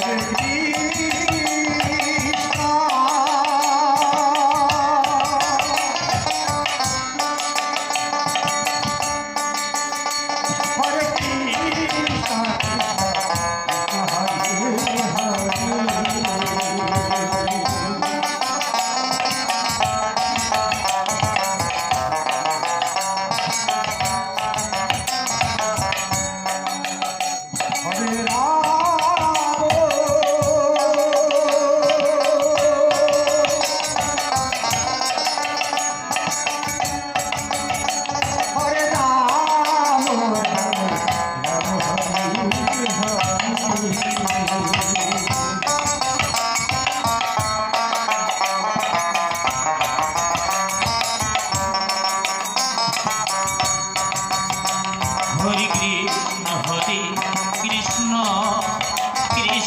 好，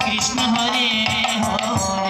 Krishna Hare Hare.